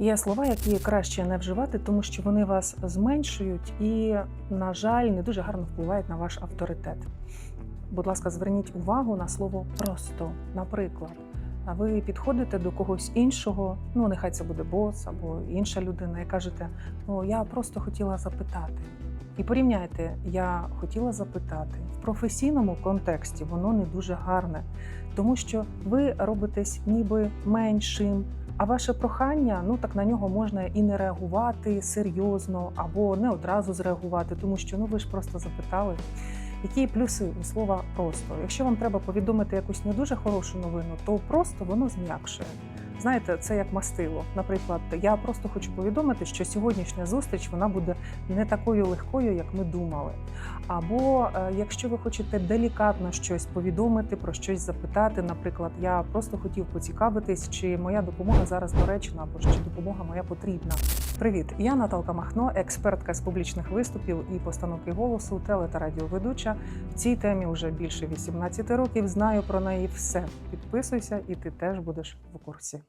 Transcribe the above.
Є слова, які краще не вживати, тому що вони вас зменшують і, на жаль, не дуже гарно впливають на ваш авторитет. Будь ласка, зверніть увагу на слово просто. Наприклад, а ви підходите до когось іншого, ну нехай це буде бос або інша людина, і кажете: Ну я просто хотіла запитати. І порівняйте, я хотіла запитати в професійному контексті, воно не дуже гарне, тому що ви робитесь ніби меншим. А ваше прохання, ну так на нього можна і не реагувати серйозно, або не одразу зреагувати, тому що ну ви ж просто запитали. Які плюси у слова просто? Якщо вам треба повідомити якусь не дуже хорошу новину, то просто воно зм'якшує. Знаєте, це як мастило. Наприклад, я просто хочу повідомити, що сьогоднішня зустріч вона буде не такою легкою, як ми думали. Або е, якщо ви хочете делікатно щось повідомити, про щось запитати, наприклад, я просто хотів поцікавитись, чи моя допомога зараз доречна, або чи допомога моя потрібна. Привіт, я Наталка Махно, експертка з публічних виступів і постановки голосу, теле та радіоведуча. В цій темі вже більше 18 років. Знаю про неї все. Підписуйся, і ти теж будеш в курсі.